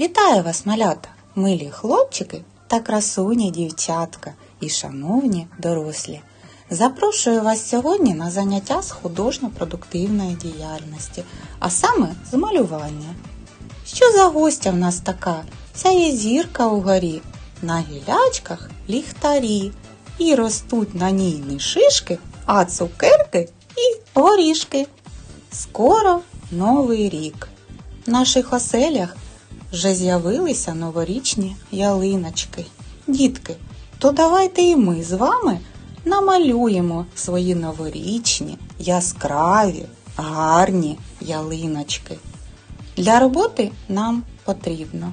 Вітаю вас, малята, милі хлопчики та красуні дівчатка і шановні дорослі. Запрошую вас сьогодні на заняття з художньо-продуктивної діяльності, а саме з малювання. Що за гостя в нас така? Сяє зірка угорі, на гілячках ліхтарі, і ростуть на ній не шишки, а цукерки і горішки. Скоро новий рік. В наших оселях вже з'явилися новорічні ялиночки. Дітки, то давайте і ми з вами намалюємо свої новорічні, яскраві, гарні ялиночки. Для роботи нам потрібно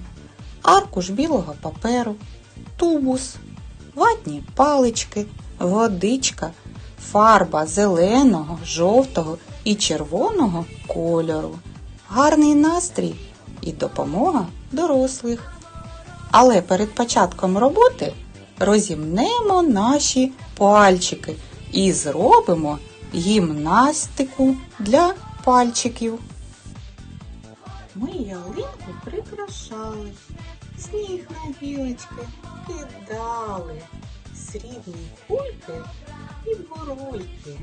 аркуш білого паперу, тубус, ватні палички, водичка, фарба зеленого, жовтого і червоного кольору, гарний настрій і допомога дорослих. Але перед початком роботи розімнемо наші пальчики і зробимо гімнастику для пальчиків. Ми ялинку прикрашали, сніг на гілочки кидали, срібні кульки і бурульки,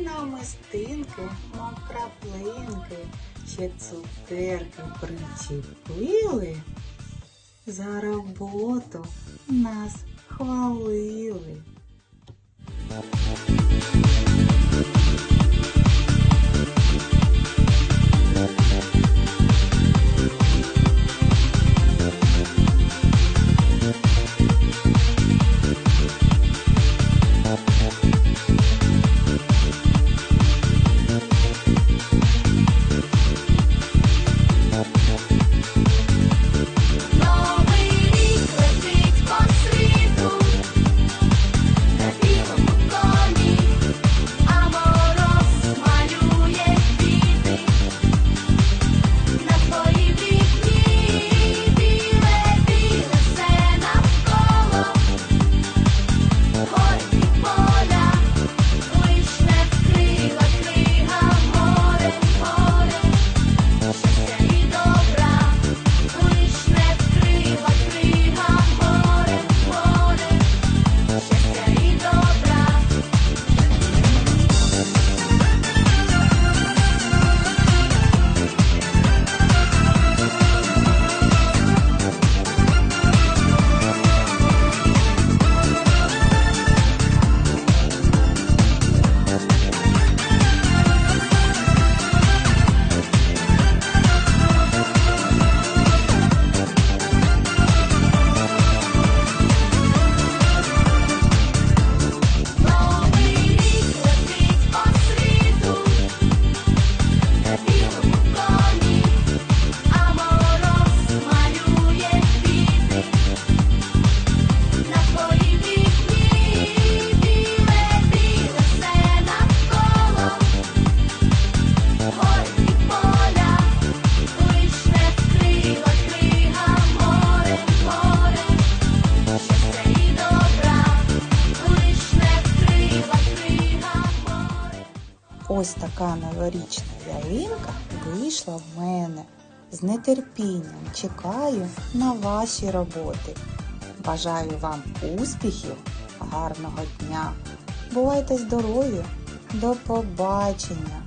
намистинки, мов краплинки, ще цукерки причепили. За роботу нас хвалили. Ось така новорічна ялинка вийшла в мене. З нетерпінням чекаю на ваші роботи. Бажаю вам успіхів, гарного дня. Бувайте здорові! До побачення!